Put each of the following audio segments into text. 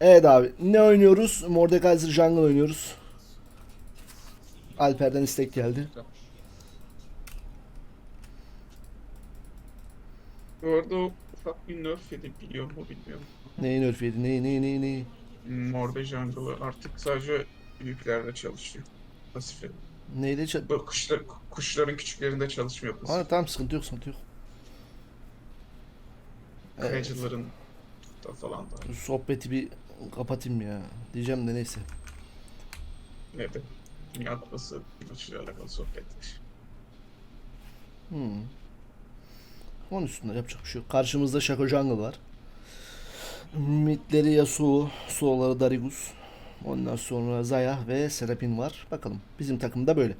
Evet abi. Ne oynuyoruz? Mordekaiser Jungle oynuyoruz. Alper'den istek geldi. Bu arada o ufak bir nerf yedi biliyor mu bilmiyorum. Neyi nerf yedi? Neyi neyi neyi neyi? Morde Jungle'ı artık sadece büyüklerde çalışıyor. Pasifi. Neydi? Ç- Bu kuşlar, kuşların küçüklerinde çalışmıyor pasif. Aa, tamam sıkıntı yok sıkıntı yok. Evet. Kayıcıların da falan da. Sohbeti bir kapatayım ya. Diyeceğim de neyse. Ne de Dünya Kupası maçıyla alakalı sohbetler. Hmm. Onun üstünde yapacak bir şey yok. Karşımızda Shaco Jungle var. Midleri Yasuo, Solo'ları Darigus. Ondan sonra Zaya ve Serapin var. Bakalım. Bizim takım da böyle.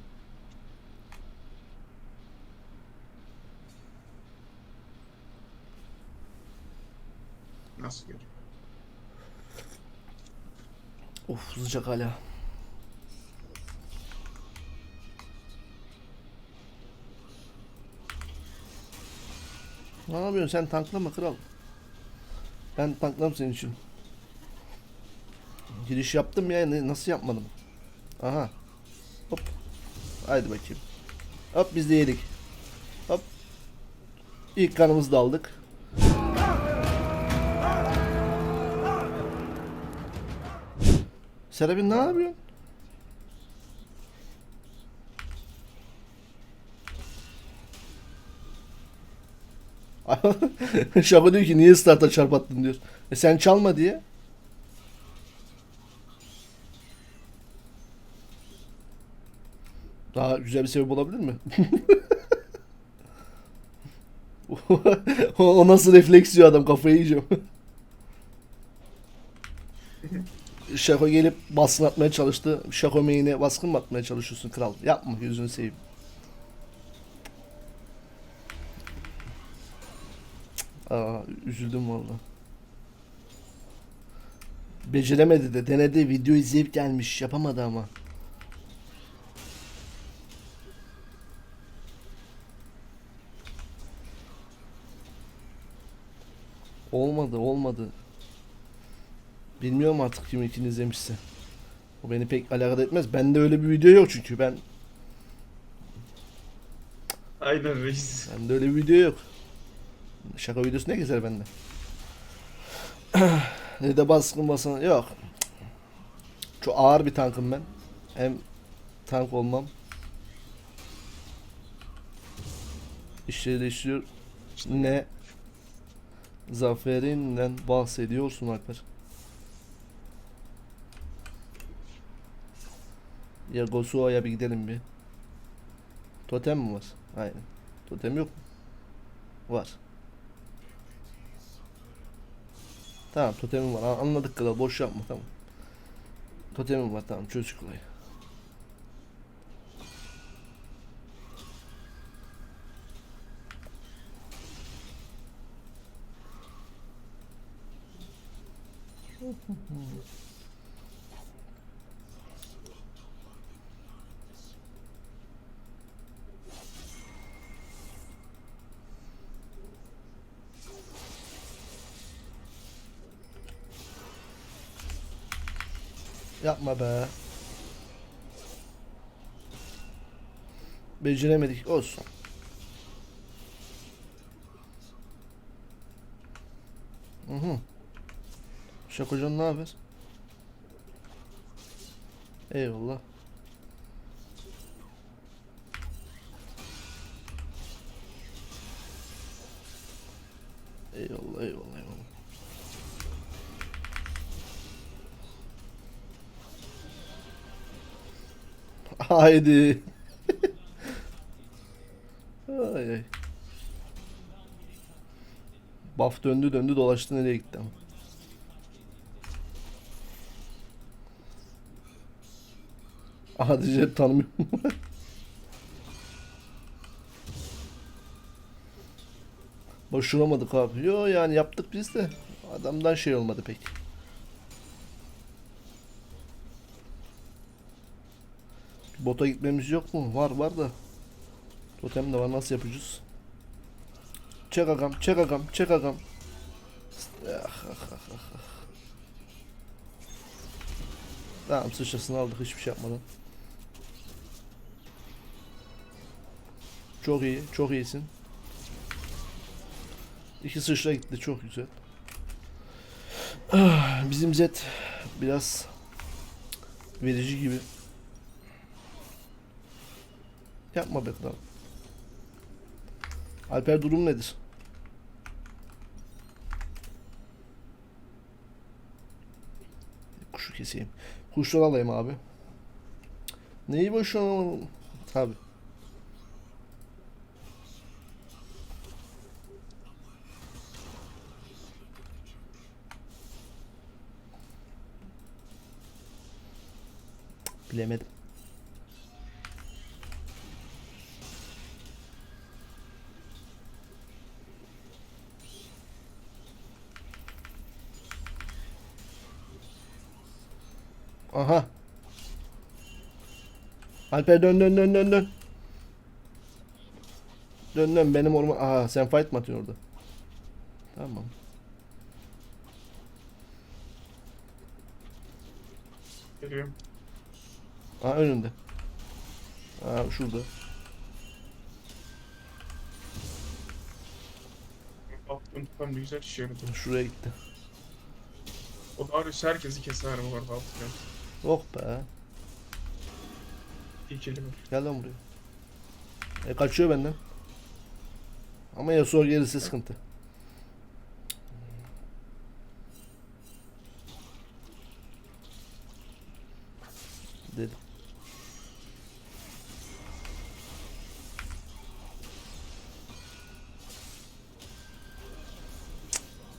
Nasıl görüyor? Of sıcak hala. Ne yapıyorsun sen tanklama kral. Ben tanklam senin için. Giriş yaptım ya nasıl yapmadım? Aha. Hop. Haydi bakayım. Hop biz de yedik. Hop. İlk kanımızı da aldık. Serapin ne yapıyorsun? Şaka diyor ki niye starta çarpattın diyor. E sen çalma diye. Daha güzel bir sebep olabilir mi? o nasıl refleks diyor adam kafayı yiyeceğim. Şako gelip baskın atmaya çalıştı. Şako main'e baskın mı atmaya çalışıyorsun kral? Yapma gözünü seveyim. Aa, üzüldüm valla. Beceremedi de denedi video izleyip gelmiş yapamadı ama. Olmadı olmadı. Bilmiyorum artık kim ikini izlemişse. O beni pek alakadar etmez. Bende öyle bir video yok çünkü ben Aynen reis. bende öyle bir video yok. Şaka videosu ne gezer bende? ne de baskın basan yok. Çok ağır bir tankım ben. Hem tank olmam. İşleri değiştiriyor. Ne zaferinden bahsediyorsun Alper? Ya Gosuo'ya bir gidelim bir. Totem mi var? Aynen. Totem yok mu? Var. Tamam totemim var. An- Anladık kral. Boş yapma tamam. Totemim var tamam çocuk olayı. Yapma be. Beceremedik. Olsun. Hı hı. Şakocan ne haber? Eyvallah. Eyvallah eyvallah eyvallah. Haydi. ay ay. Buff döndü döndü dolaştı nereye gitti ama. Diyeceğim tanımıyorum. Boşuramadık abi. Yo yani yaptık biz de. Adamdan şey olmadı pek. Bota gitmemiz yok mu? Var var da. Totem de var nasıl yapacağız? Çek agam, çek agam, çek agam. Ah, ah, ah, ah. Tamam sıçrasını aldık hiçbir şey yapmadan. Çok iyi, çok iyisin. İki sıçra gitti, çok güzel. Ah, Bizim Z biraz verici gibi. Yapma be kral. Alper durum nedir? Kuşu keseyim. Kuşları alayım abi. Neyi boşuna Tabi. Bilemedim. Alper dön dön dön dön dön. Dön dön benim orman. Aha sen fight mı atıyorsun orada? Tamam. Geliyorum. Aha önünde. Aha şurada. Attım tam güzel yaradı. Şuraya gitti. O Darius herkesi keser bu arada altı Oh be. Kelime. Gel lan buraya. E kaçıyor benden. Ama Yasuo gerisi sıkıntı. Dedim.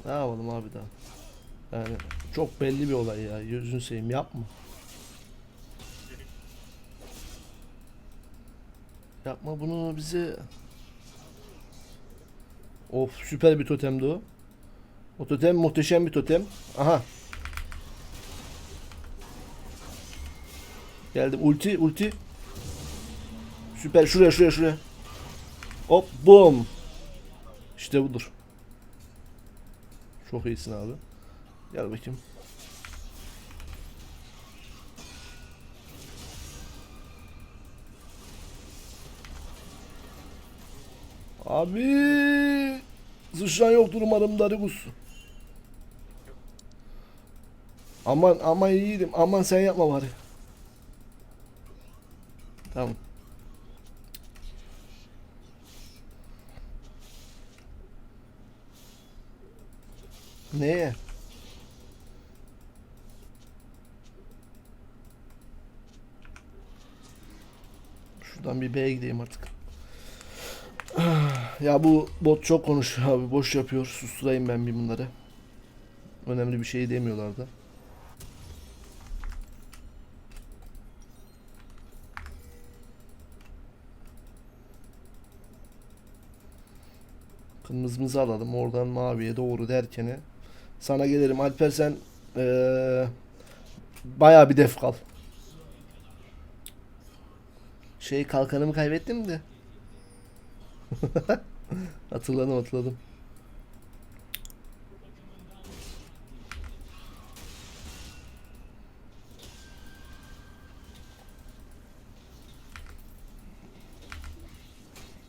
Ne yapalım abi daha? Yani çok belli bir olay ya. Yüzün seveyim yapma. Yapma bunu bize. Of süper bir totemdi o. O totem muhteşem bir totem. Aha. Geldim ulti ulti. Süper şuraya şuraya şuraya. Hop boom. İşte budur. Çok iyisin abi. Gel bakayım. Abi sıçran yoktur umarım Darigus. Aman aman iyiydim. Aman sen yapma bari. Tamam. Neye? Şuradan bir B'ye gideyim artık. Ya bu bot çok konuşuyor abi. Boş yapıyor. Susturayım ben bir bunları. Önemli bir şey demiyorlar da. Kırmızımızı alalım. Oradan maviye doğru derken sana gelirim. Alper sen eee bayağı bir def kal. Şey kalkanımı kaybettim de. hatırladım hatırladım.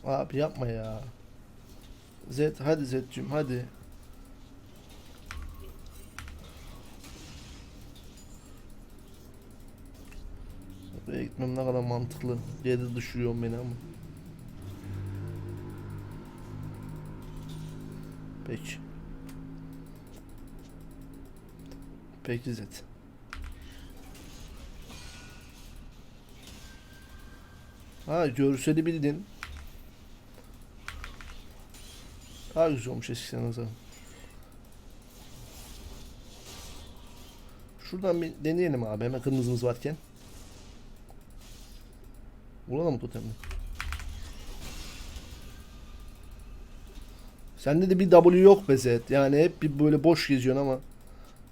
Abi yapma ya. Zed hadi Zed'cim hadi. Buraya gitmem ne kadar mantıklı. Geri düşürüyorum beni ama. Peki. Peki Zed. Ha görseli bildin. Daha güzel olmuş eskiden nazaran. Şuradan bir deneyelim abi hemen kırmızımız varken. Vuralım mı Sende de bir W yok be Zed. Yani hep bir böyle boş geziyorsun ama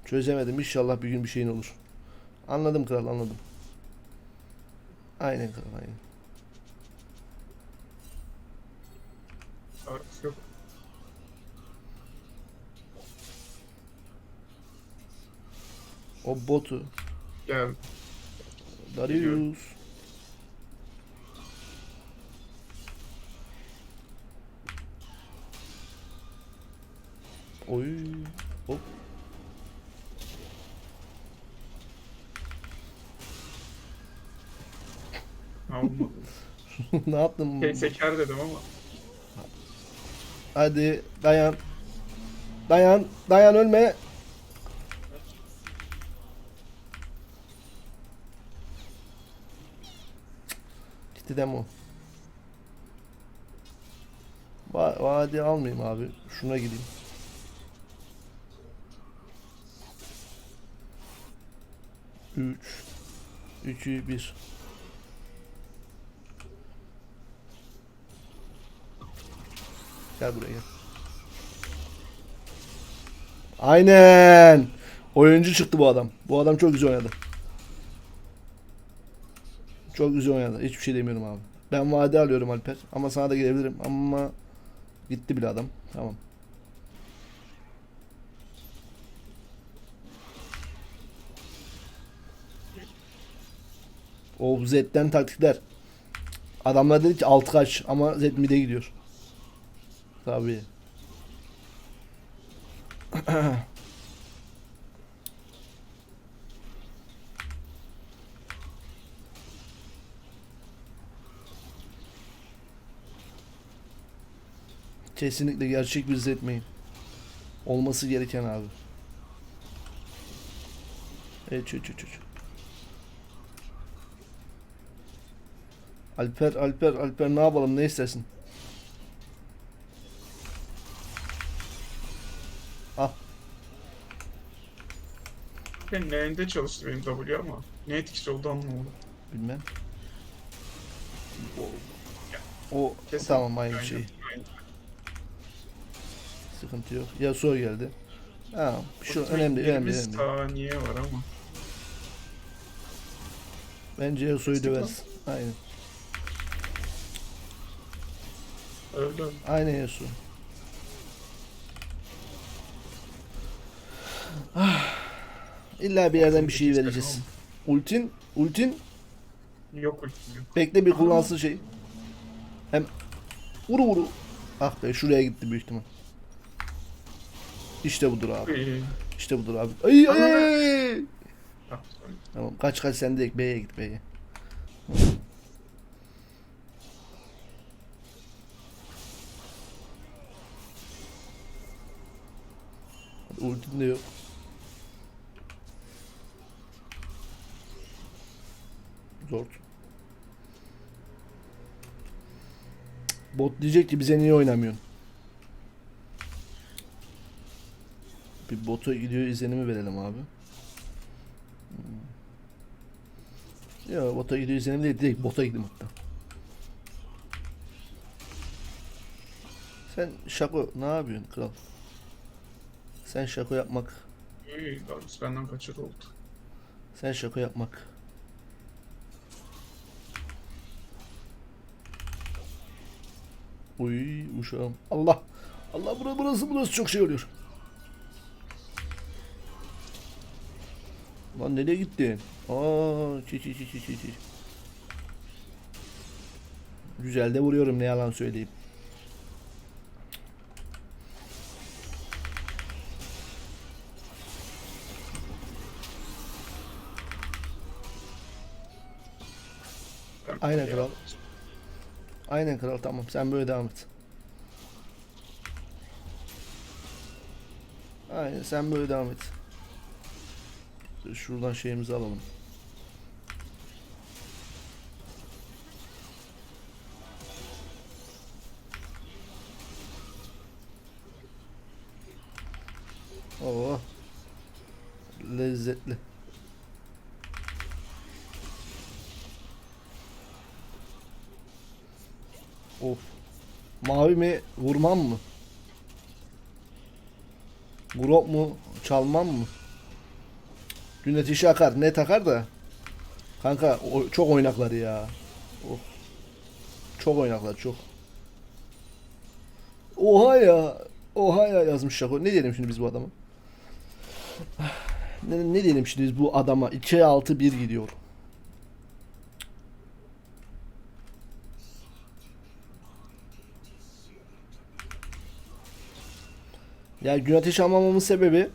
çözemedim. İnşallah bir gün bir şeyin olur. Anladım kral anladım. Aynen kral aynen. Yok. O botu Gel. Darius. Oy. Hop. Ha, olmadı. ne yaptın? Şey, seker dedim ama. Hadi dayan. Dayan. Dayan ölme. Gitti demo. Va vadi almayayım abi. Şuna gideyim. Üç. Üçü bir. Gel buraya. Aynen. Oyuncu çıktı bu adam. Bu adam çok güzel oynadı. Çok güzel oynadı. Hiçbir şey demiyorum abi. Ben vade alıyorum Alper. Ama sana da gelebilirim. Ama gitti bile adam. Tamam. O Z'den taktikler. Adamlar dedi ki 6 kaç ama Z mid'e gidiyor. Tabii. Kesinlikle gerçek bir etmeyin. Olması gereken abi. Evet çö çö. Alper Alper Alper ne yapalım ne istersin? Ah Ben neyinde çalıştı benim W ama. Ne etkisi oldu anlamadım. bilmem. O Kesin. tamam aynı şey. Sıkıntı yok. Yasuo geldi. Ha, şu önemli önemli 20 önemli. saniye var ama. Bence Yasuo'yu döveriz. Aynen. Öyle. Aynen Yasuo. Ah. İlla bir yerden bir şey vereceğiz. Ultin, ultin Yok ultim yok. bekle bir kullansın şey. Hem vuru vuru. Ah be şuraya gitti büyük ihtimal. İşte budur abi. Ee, İşte budur abi. Ay ay ay. ah. Tamam kaç kaç sen de B'ye git B'ye. Ultin de. Zor. Bot diyecek ki bize niye oynamıyorsun? Bir bota gidiyor izlenimi verelim abi. Ya bota gidiyor izlenim değil direkt bota gittim hatta. Sen şako ne yapıyorsun kral? Sen şako yapmak. Darius benden kaçır oldu. Sen şako yapmak. Uy uşağım. Allah. Allah bura burası burası çok şey oluyor. Lan nereye gittin? Aa, çi çi çi çi çi. Güzel de vuruyorum ne yalan söyleyeyim. Aynen kral. Aynen kral tamam sen böyle devam et. Aynen sen böyle devam et. Şuradan şeyimizi alalım. Oo. Lezzetli. Of. Mavi mi? Vurmam mı? Grok mu? Çalmam mı? Yönetici akar. Ne takar da? Kanka o, çok oynaklar ya. Of. Çok oynaklar çok. Oha ya. Oha ya yazmış Şako. Ne diyelim şimdi biz bu adama? Ne, ne diyelim şimdi biz bu adama? 2'ye 6 1 gidiyor. Ya gün ateşi almamamın sebebi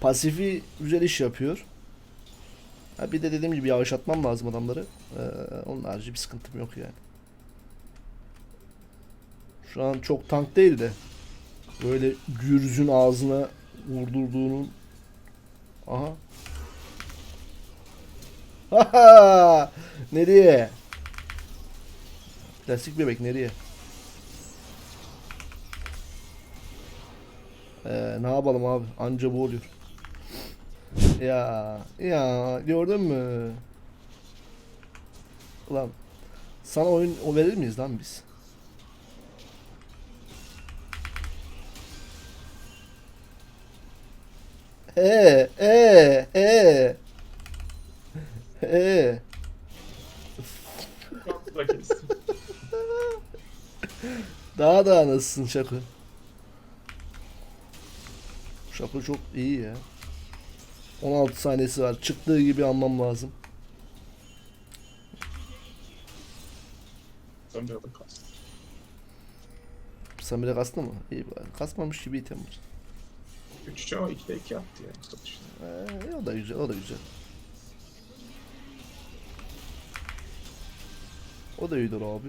pasifi güzel iş yapıyor. Ha bir de dediğim gibi yavaşlatmam lazım adamları. Ee, onun harici bir sıkıntım yok yani. Şu an çok tank değil de böyle gürzün ağzına vurdurduğunun Aha. Haha! Nereye? Plastik bebek nereye? Ee, ne yapalım abi? Anca bu oluyor. Ya, ya gördün mü? Ulan sana oyun o verir miyiz lan biz? Ee, ee, ee. Ee. Daha da nasılsın Şakı? Şakı çok iyi ya. 16 saniyesi var. Çıktığı gibi almam lazım. Sonra da kastım. Samire kastı mı? İyi bari. Kasmamış gibi item var. 3 çağ 2'de 2 attı yani. Satışta. Ee, o da güzel, o da güzel. O da iyidir abi.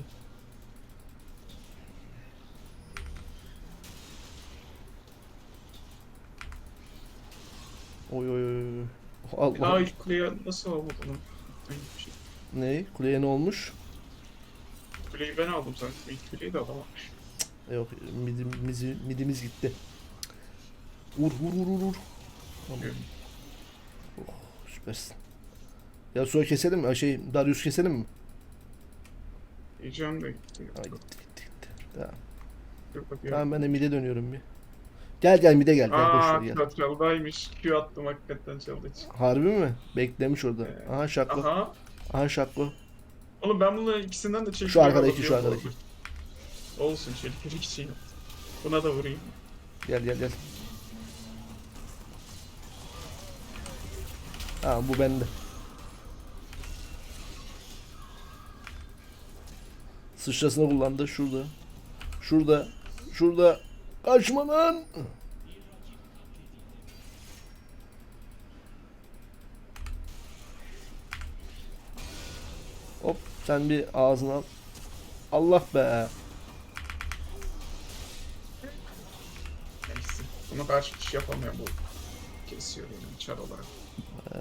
Oy oy oy. Allah. ilk kuleye nasıl bir şey. Ne? Kuleye ne olmuş? Kuleyi ben aldım zaten. İlk kuleyi de alamamış. Yok midim, mizi- midimiz gitti. Vur vur vur vur vur. Tamam. Oh, süpersin. Ya sonra keselim mi? Şey Darius keselim mi? Heyecan da gitti. Ha, gitti gitti gitti. Tamam. Tamam ben de mide dönüyorum bir. Gel gel mide gel. gel boş ver Aa, gel. Katraldaymış. Q attım hakikaten çaldı için. Harbi mi? Beklemiş orada. Ee, Aha şaklı. Aha. Aha şaklı. Oğlum ben bunların ikisinden de çektim. Şu arkadaki, şu arkadaki. Olsun çelik ikisi yok. Buna da vurayım. Gel gel gel. Ha bu bende. Sıçrasını kullandı şurada. Şurada. Şurada. Kaçma lan. Hop sen bir ağzına al. Allah be. Neyse. Buna karşı şey yapamıyor bu. Kesiyor yani çar olarak. Ee,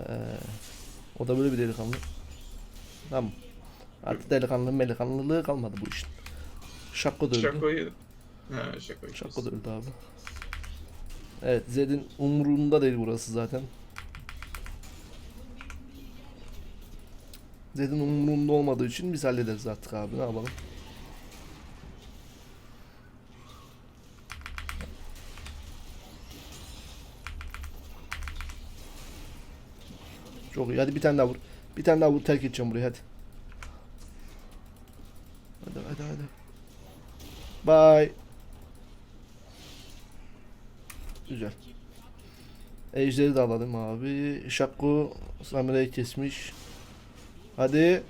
o da böyle bir delikanlı. Tamam. Artık delikanlı melikanlılığı kalmadı bu işin. Şakko da öldü. Şakoyu... He da kestim. öldü abi. Evet Zed'in umurunda değil burası zaten. Zed'in umurunda olmadığı için biz hallederiz artık abi ne yapalım. Çok iyi. Hadi bir tane daha vur. Bir tane daha vur terk edeceğim burayı hadi. Hadi hadi hadi. Bye. Güzel. Ejderi de alalım abi. Şakku Samira'yı kesmiş. Hadi.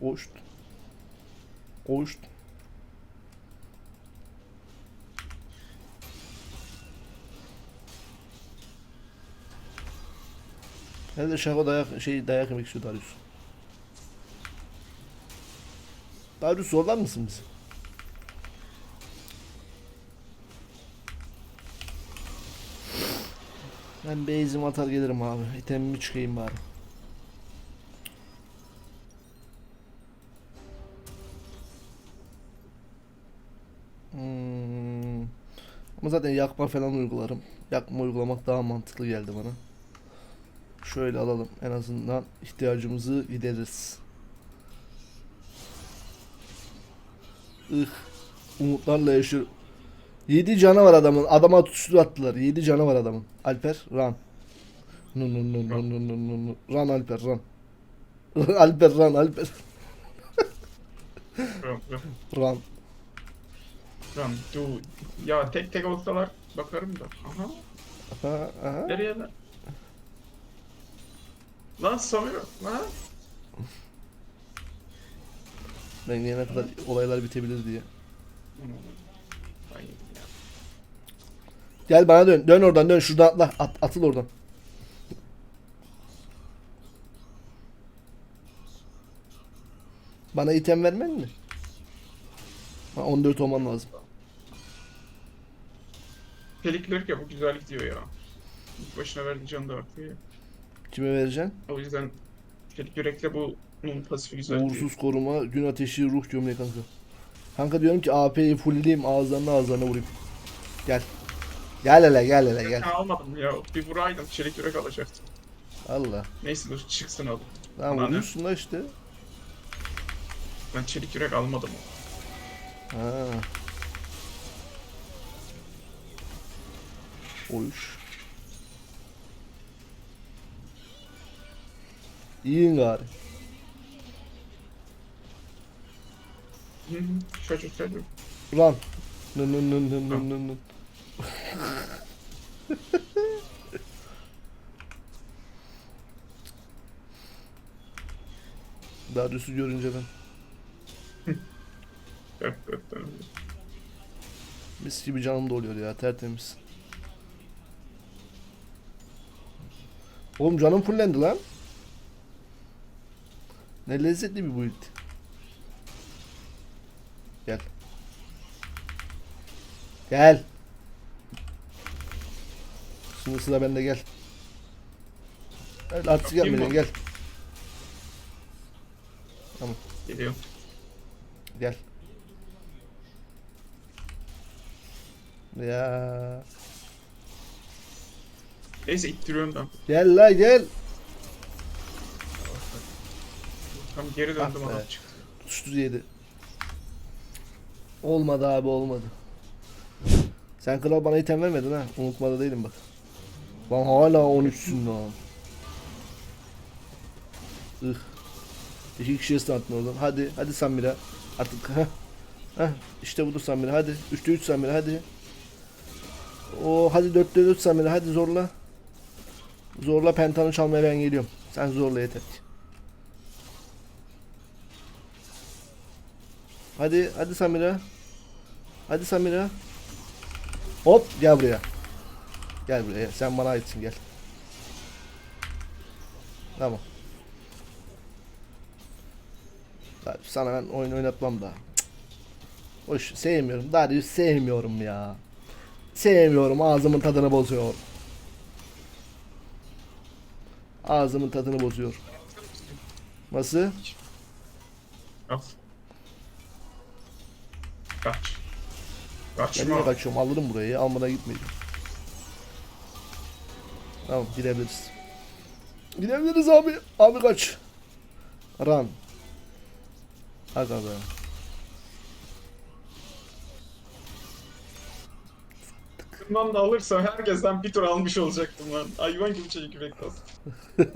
Oşt. Oşt. Herhalde Şako dayak şey dayak yemek istiyor Darius. Darius zorlar mısın bizi? Ben base'imi atar gelirim abi. İtemimi çıkayım bari. Hmm. Ama zaten yakma falan uygularım. Yakma uygulamak daha mantıklı geldi bana. Şöyle alalım. En azından ihtiyacımızı gideririz. Ih. Umutlarla yaşıyor. 7 canı var adamın. Adama tutuştu attılar. 7 canı var adamın. Alper. No no no no no no no no. Run Alper run. Alper run Alper. Run. run, do. Ya tek tek olsalar bakarım da. Aha. Aha, aha. Nereye lan? Lan Samir lan. Ben gelene kadar olaylar bitebilir diye. Gel bana dön. Dön oradan dön. Şuradan atla. At, atıl oradan. Bana item vermen mi? Ha, 14 olman lazım. Pelikler ya bu güzel gidiyor ya. İlk başına verdiği canı da artıyor ya. Kime vereceksin? O yüzden Pelik Yürek'le pasifi güzel. Uğursuz koruma, gün ateşi, ruh gömleği kanka. Kanka diyorum ki AP'yi fullleyeyim ağızlarına ağızlarına vurayım. Gel. Gel hele gel hele gel. Almadım ya. Bir vuraydım. Çelik Yürek alacaktım. Allah. Neyse dur çıksın al. Tamam Bana vuruyorsun da işte. Ben Çelik Yürek almadım. Ha. Oyuş. İyin gari. Hı hı. Çocuk çocuk. Run. Nın nın nın nın nın nın nın. Darius'u görünce ben mis gibi canım doluyor ya tertemiz. Oğlum canım fullendi lan. Ne lezzetli bir build. Gel. Gel. Şimdi sıra bende gel. Öyle artık mı? gel. Geliyor. Gel. Ya. Neyse ittiriyorum ben. Gel la gel. Tam geri döndüm Ah adam çıktı. Tutuştur yedi. Olmadı abi olmadı. Sen kral bana item vermedin ha. Unutmada değilim bak. Lan hala 13'sün lan. Ih. İki kişiye startın oradan. Hadi hadi Samira. Artık heh. Heh. İşte budur Samira hadi. 3'te 3 Samira hadi. O hadi 4'te 4 Samira hadi zorla. Zorla pentanı çalmaya ben geliyorum. Sen zorla yeter ki. Hadi hadi Samira. Hadi Samira. Hop gel buraya. Gel buraya. Sen bana aitsin gel. Tamam. Abi sana ben oyun oynatmam da. Cık. Hoş sevmiyorum. Darius sevmiyorum ya. Sevmiyorum. Ağzımın tadını bozuyor. Ağzımın tadını bozuyor. Nasıl? Al. Kaç. Ben Kaçma. niye kaçıyorum? Alırım burayı. Almadan gitmeyeceğim. Tamam gidebiliriz. Gidebiliriz abi. Abi kaç. Run. Aga be. Bundan da alırsam herkesten bir tur almış olacaktım lan. Hayvan gibi çelik yürek bastım.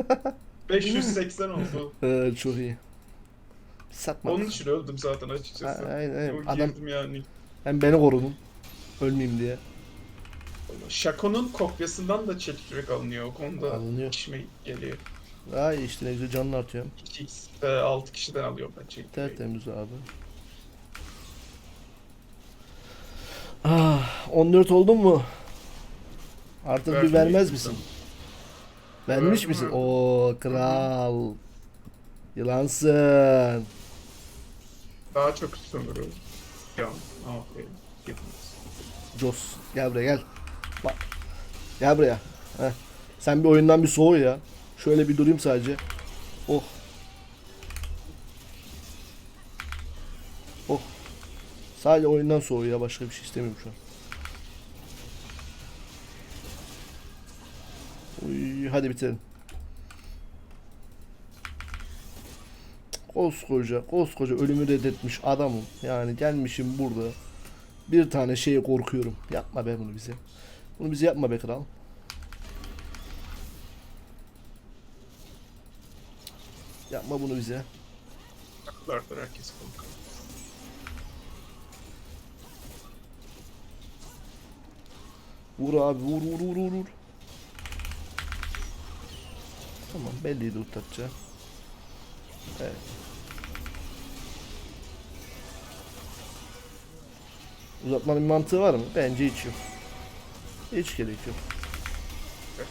580 oldu. Ee, çok iyi. Satma. Onun için öldüm zaten açıkçası. A- aynen, aynen. Adam- girdim yani. Hem beni korudun. Ölmeyeyim diye. Şako'nun kopyasından da çelik yürek alınıyor. O konuda Alınıyor. işime geliyor. İyi işte ne güzel canını artıyorum. 2x 6 kişiden alıyorum ben çelik yüreği. Tertemiz abi. Ah, 14 oldun mu? Artık bir vermez mi? misin? Vermiş Verdim misin? abi. Oo kral. Yılansın. Daha çok sanırım. Ya, aferin. Yapınız. Jos gel buraya gel. Bak. Gel buraya. Heh. Sen bir oyundan bir soğu ya. Şöyle bir durayım sadece. Oh. Oh. Sadece oyundan soğuyor ya başka bir şey istemiyorum şu an. Uy, hadi bitirelim. Koskoca, koskoca ölümü reddetmiş adamım. Yani gelmişim burada. Bir tane şeye korkuyorum. Yapma be bunu bize. Bunu bize yapma be kral. Yapma bunu bize. Haklılardır herkes korkar. Vur abi vur vur vur vur. Tamam belliydi utatacağı. Evet. Uzatmanın mantığı var mı? Bence hiç yok. Hiç gerek yok.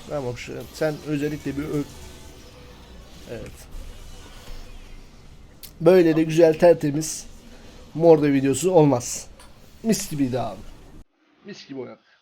Tamam şu sen özellikle bir ö- Evet. Böyle de güzel tertemiz morde videosu olmaz. Mis gibiydi abi. Mis gibi oynadık.